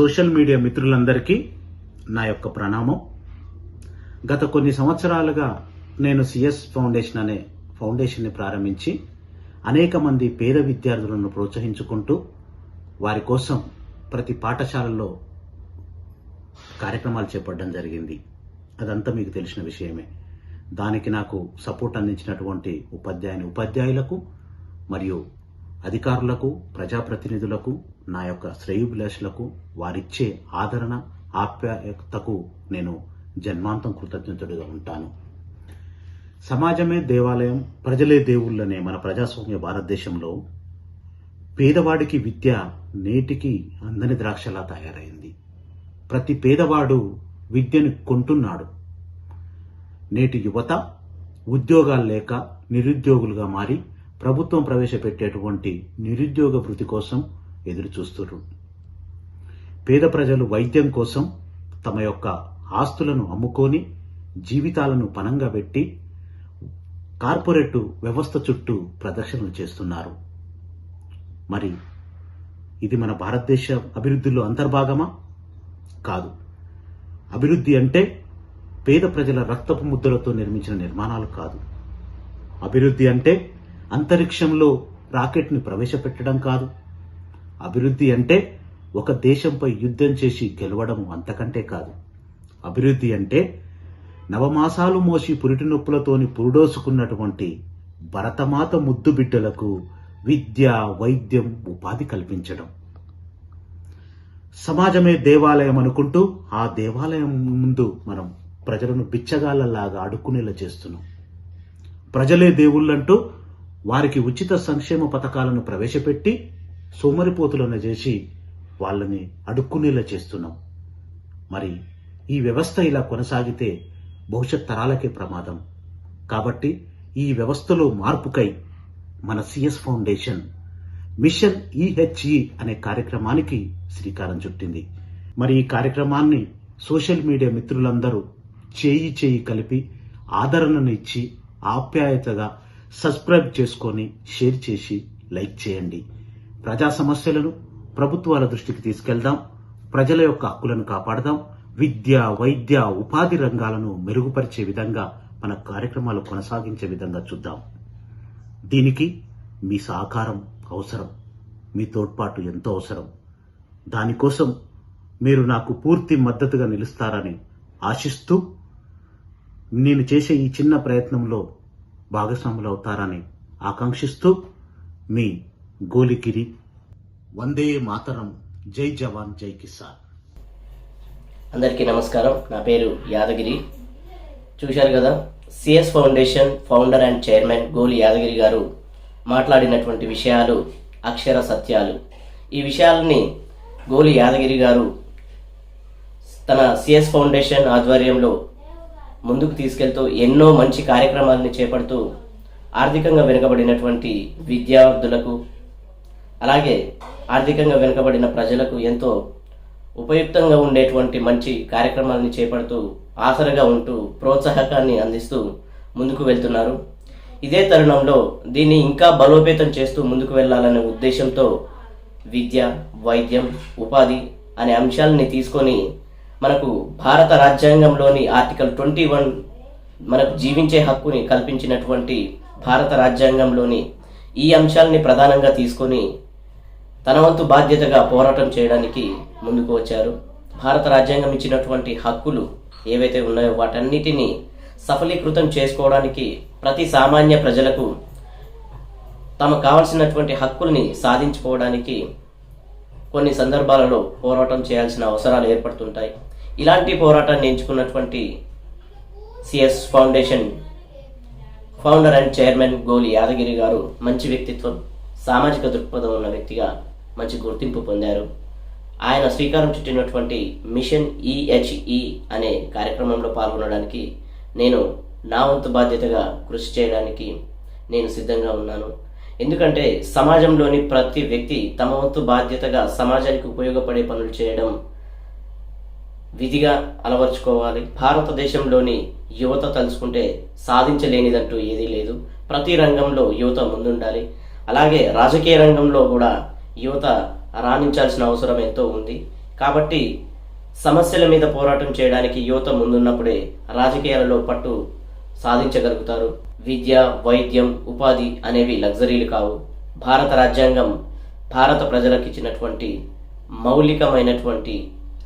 Social media మిత్రులందరికీ నా యొక్క ప్రణామం. గత కొన్ని సంవత్సరాలుగా నేను సిఎస్ ఫౌండేషన్ అనే ఫౌండేషన్ని ప్రారంభించి అనేక మంది పేద విద్యార్థులను ప్రోత్సహించుకుంటూ వారి కోసం ప్రతి పాఠశాలలో కార్యక్రమాలు చేపట్టడం జరిగింది. అదంతా మీకు తెలిసిన విషయమే. దానికి నాకు సపోర్ట్ అందించినటువంటి ఉపాధ్యాయుని ఉపాధ్యాయులకు మరియు అధికారులకు ప్రజాప్రతినిధులకు నా యొక్క శ్రేయుభిలాషులకు వారిచ్చే ఆదరణ ఆప్యాయతకు నేను జన్మాంతం కృతజ్ఞతుడిగా ఉంటాను. సమాజమే దేవాలయం ప్రజలే దేవుళ్ళనే మన ప్రజాస్వామ్య భారతదేశంలో పేదవాడికి విద్య నేటికి అందని ద్రాక్షలా తయారైంది. ప్రతి పేదవాడు విద్యను కొంటున్నాడు. నేటి యువత ఉద్యోగాలు లేక నిరుద్యోగులుగా మారి ప్రభుత్వం ప్రవేశపెట్టేటువంటి నిరుద్యోగ వృత్తి కోసం ఎదురు చూస్తున్నారు పేద ప్రజలు వైద్యం కోసం తమ యొక్క ఆస్తులను అమ్ముకొని జీవితాలను పనంగా పెట్టి కార్పొరేట్ వ్యవస్థ చుట్టూ ప్రదర్శనలు చేస్తున్నారు. మరి ఇది మన భారతదేశ అభివృద్ధిలో అంతర్భాగమా? కాదు. అభివృద్ధి అంటే పేద ప్రజల రక్తపు ముద్దలతో నిర్మించిన నిర్మాణాలు కాదు. అభివృద్ధి అంటే అంతరిక్షంలో రాకెట్ని ప్రవేశపెట్టడం కాదు. అభివృద్ధి అంటే ఒక దేశంపై యుద్ధం చేసి గెలవడం అంతకంటే కాదు. అభివృద్ధి అంటే నవమాసాలు మోసి పురిటి నొప్పులతోని పురుడోసుకున్నటువంటి భరతమాత ముద్దు బిడ్డలకు విద్య వైద్యం ఉపాధి కల్పించడం. సమాజమే దేవాలయం అనుకుంటూ ఆ దేవాలయం ముందు మనం ప్రజలను బిచ్చగాళ్ళలాగా అడుక్కునేలా చేస్తున్నాం. ప్రజలే దేవుళ్ళంటూ వారికి ఉచిత సంక్షేమ పథకాలను ప్రవేశపెట్టి సోమరిపోతులను చేసి వాళ్ళని అడుక్కునేలా చేస్తున్నాం. మరి ఈ వ్యవస్థ ఇలా కొనసాగితే భవిష్యత్ తరాలకే ప్రమాదం. కాబట్టి ఈ వ్యవస్థలో మార్పుకై మన సిఎస్ ఫౌండేషన్ మిషన్ ఈహెచ్ఈ అనే కార్యక్రమానికి శ్రీకారం చుట్టింది. మరి ఈ కార్యక్రమాన్ని సోషల్ మీడియా మిత్రులందరూ చేయి చేయి కలిపి ఆదరణను ఇచ్చి ఆప్యాయతగా సబ్స్క్రైబ్ చేసుకొని షేర్ చేసి లైక్ చేయండి. ప్రజా సమస్యలను ప్రభుత్వాల దృష్టికి తీసుకెళ్దాం ప్రజల యొక్క హక్కులను కాపాడదాం విద్య వైద్య ఉపాధి రంగాలను మెరుగుపరిచే విధంగా మన కార్యక్రమాలు కొనసాగించే విధంగా చూద్దాం. దీనికి మీ సహకారం అవసరం మీ తోడ్పాటు ఎంతో అవసరం. దానికోసం మీరు నాకు పూర్తి మద్దతుగా నిలుస్తారని ఆశిస్తూ నేను చేసే ఈ చిన్న ప్రయత్నంలో భాగస్వాములు అవుతారని ఆకాంక్షిస్తూ మీ గోలిగిరి వందే మాతరం. జై జవాన్ జై కిసాన్. అందరికీ నమస్కారం. నా పేరు యాదగిరి. చూశారు కదా CS foundation founder and chairman Goli Yadagiri garu మాట్లాడినటువంటి విషయాలు అక్షర సత్యాలు. ఈ విషయాలని గోలి యాదగిరి గారు తన సిఎస్ ఫౌండేషన్ ఆధ్వర్యంలో ముందుకు తీసుకెళ్తూ ఎన్నో మంచి కార్యక్రమాలని చేపడుతూ ఆర్థికంగా వెనుకబడినటువంటి విద్యార్థులకు అలాగే ఆర్థికంగా వెనుకబడిన ప్రజలకు ఎంతో ఉపయుక్తంగా ఉండేటువంటి మంచి కార్యక్రమాలని చేపడుతూ ఆసరగా ఉంటూ ప్రోత్సాహకాన్ని అందిస్తూ ముందుకు వెళ్తున్నారు. ఇదే తరుణంలో దీన్ని ఇంకా బలోపేతం చేస్తూ ముందుకు వెళ్ళాలనే ఉద్దేశంతో విద్య వైద్యం ఉపాధి అనే అంశాలని తీసుకొని మనకు భారత రాజ్యాంగంలోని ఆర్టికల్ ట్వంటీ వన్ మనకు జీవించే హక్కుని కల్పించినటువంటి భారత రాజ్యాంగంలోని ఈ అంశాలని ప్రధానంగా తీసుకొని తన వంతు బాధ్యతగా పోరాటం చేయడానికి ముందుకు వచ్చారు. భారత రాజ్యాంగం ఇచ్చినటువంటి హక్కులు ఏవైతే ఉన్నాయో వాటన్నిటినీ సఫలీకృతం చేసుకోవడానికి ప్రతి సామాన్య ప్రజలకు తమకు కావలసినటువంటి హక్కుల్ని సాధించుకోవడానికి కొన్ని సందర్భాలలో పోరాటం చేయాల్సిన అవసరాలు ఏర్పడుతుంటాయి. ఇలాంటి పోరాటాన్ని ఎంచుకున్నటువంటి CS foundation founder and chairman Goli Yadagiri garu మంచి వ్యక్తిత్వం సామాజిక దృక్పథం ఉన్న వ్యక్తిగా మంచి గుర్తింపు పొందారు. ఆయన శ్రీకారం చుట్టినటువంటి మిషన్ ఈహెచ్ఈ అనే కార్యక్రమంలో పాల్గొనడానికి నేను నా వంతు బాధ్యతగా కృషి చేయడానికి నేను సిద్ధంగా ఉన్నాను. ఎందుకంటే సమాజంలోని ప్రతి వ్యక్తి తమ వంతు బాధ్యతగా సమాజానికి ఉపయోగపడే పనులు చేయడం విధిగా అలవర్చుకోవాలి. భారతదేశంలోని యువత తలుచుకుంటే సాధించలేనిదంటూ ఏదీ లేదు. ప్రతి రంగంలో యువత ముందుండాలి. అలాగే రాజకీయ రంగంలో కూడా యువత రాణించాల్సిన అవసరం ఎంతో ఉంది. కాబట్టి సమస్యల మీద పోరాటం చేయడానికి యువత ముందున్నప్పుడే రాజకీయాలలో పట్టు సాధించగలుగుతారు. విద్య వైద్యం ఉపాధి అనేవి లగ్జరీలు కావు. భారత రాజ్యాంగం భారత ప్రజలకు ఇచ్చినటువంటి మౌలికమైనటువంటి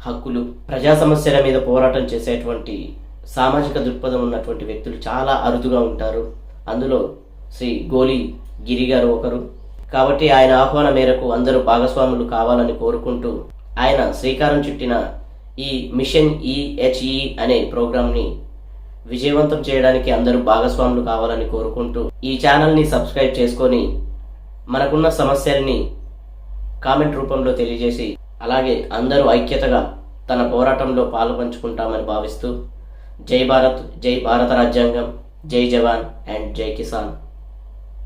హక్కులు ప్రజా సమస్యల మీద పోరాటం చేసేటువంటి సామాజిక దృక్పథం ఉన్నటువంటి వ్యక్తులు చాలా అరుదుగా ఉంటారు. అందులో శ్రీ గోలి గిరి గారు ఒకరు. కాబట్టి ఆయన ఆహ్వాన మేరకు అందరూ భాగస్వాములు కావాలని కోరుకుంటూ ఆయన శ్రీకారం చుట్టిన ఈ మిషన్ ఈహెచ్ఈ అనే ప్రోగ్రాంని విజయవంతం చేయడానికి అందరూ భాగస్వాములు కావాలని కోరుకుంటూ ఈ ఛానల్ని సబ్స్క్రైబ్ చేసుకొని మనకున్న సమస్యల్ని కామెంట్ రూపంలో తెలియజేసి అలాగే అందరూ ఐక్యతగా తన పోరాటంలో పాలు పంచుకుంటామని భావిస్తూ జై భారత్ జై భారత రాజ్యాంగం జై జవాన్ అండ్ జై కిసాన్.